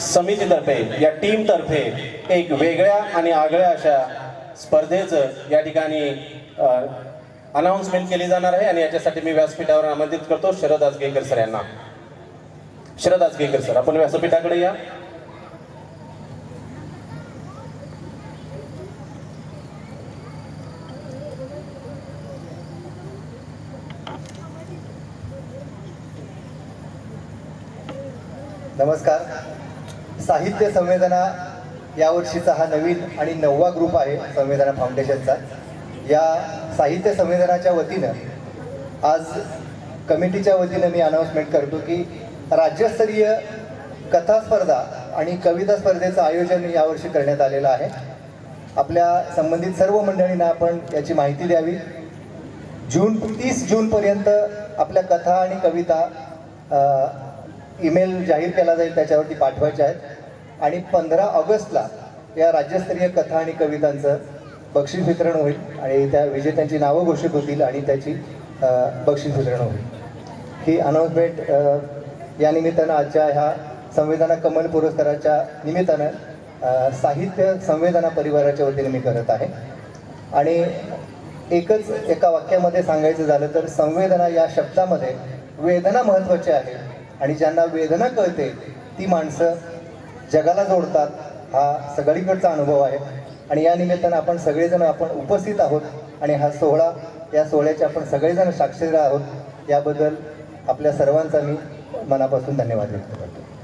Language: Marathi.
समितीतर्फे या टीमतर्फे एक वेगळ्या आणि आगळ्या अशा स्पर्धेचं या ठिकाणी अनाऊन्समेंट केली जाणार आहे आणि याच्यासाठी मी व्यासपीठावर आमंत्रित करतो शरद आजगेकर सर यांना. शरद आजगेकर सर आपण व्यासपीठाकडे या. नमस्कार. साहित्य संवेदना यावर्षीचा हा नवीन आणि नववा ग्रुप आहे संवेदना फाउंडेशनचा. या साहित्य संवेदनाच्या वतीनं आज कमिटीच्या वतीनं मी अनाऊन्समेंट करतो की राज्यस्तरीय कथा स्पर्धा आणि कविता स्पर्धेचं आयोजन यावर्षी करण्यात आलेलं आहे. आपल्या संबंधित सर्व मंडळींना आपण याची माहिती द्यावी. जून तीस जूनपर्यंत आपल्या कथा आणि कविता ईमेल जाहीर केला जाईल त्याच्यावरती पाठवायचे आहेत. आणि पंधरा ऑगस्टला या राज्यस्तरीय कथा आणि कवितांचं बक्षीस वितरण होईल आणि त्या विजेत्यांची नावं घोषित होतील आणि त्याची बक्षीस वितरण होईल. ही अनाऊन्समेंट या निमित्तानं आजच्या ह्या संवेदना कमल पुरस्काराच्या निमित्तानं साहित्य संवेदना परिवाराच्या वतीने मी करत आहे. आणि एकच एका वाक्यामध्ये सांगायचं झालं तर संवेदना या शब्दामध्ये वेदना महत्त्वाची आहे. आणि ज्यांना वेदना कळते ती माणसं जगाला जोडतात. हा सगळीकडचा अनुभव आहे. आणि या निमित्तानं आपण सगळेजण आपण उपस्थित आहोत. आणि हा सोहळा या सोहळ्याचे आपण सगळेजण साक्षीदार आहोत. याबद्दल आपल्या सर्वांचा मी मनापासून धन्यवाद व्यक्त करतो.